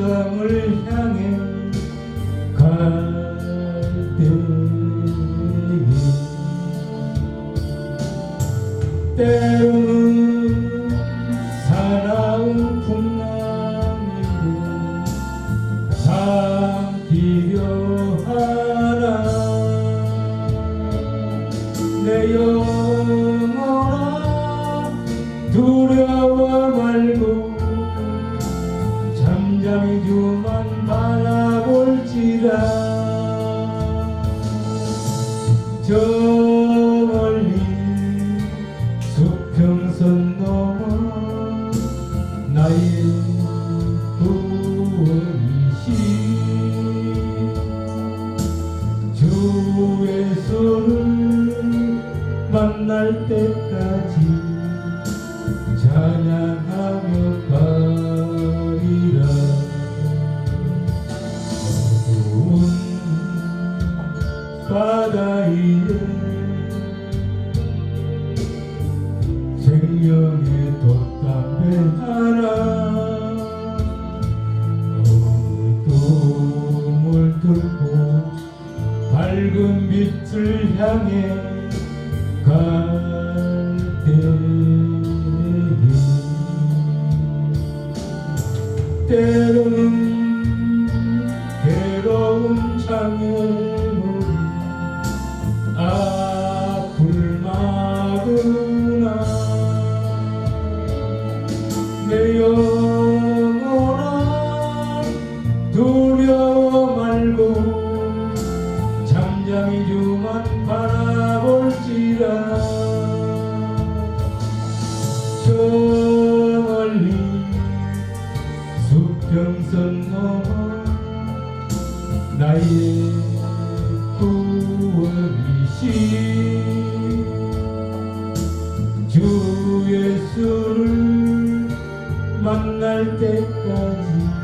천성을 향해 갈 때에 때로는 사나운 풍랑이고 삼키려 하나 내 영혼아 두려워 바라볼지라 저 멀리 수평선 넘어 나의 구원이시. 주의 손을 만날 때까지 밝은 빛을 향해 갈 때에 때로는 괴로운 장애물이 앞을 막으나. 내영 잠잠히 주만 바라볼지라. 저 멀리 수평선 넘어 나의 구원이시. 주 예수를 만날 때까지